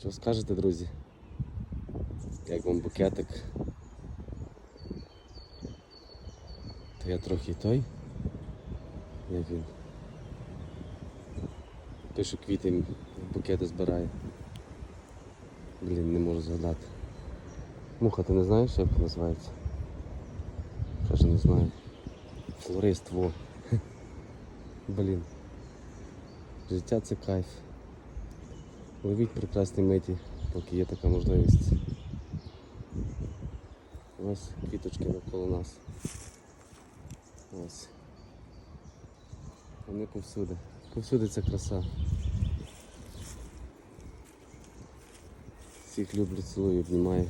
Що скажете, друзі? Як вам букетик? То я трохи той. Як він? Той, що квіти букети збирає. Блін, не можу згадати. Муха, ти не знаєш, як називається? Каже, не знаю. Флорист, во. Блін. Життя це кайф. Ловіть прекрасні миті, поки є така можливість. Ось квіточки навколо нас. Ось. Вони повсюди. Повсюди ця краса. Всіх люблю, цілую, обнімаю.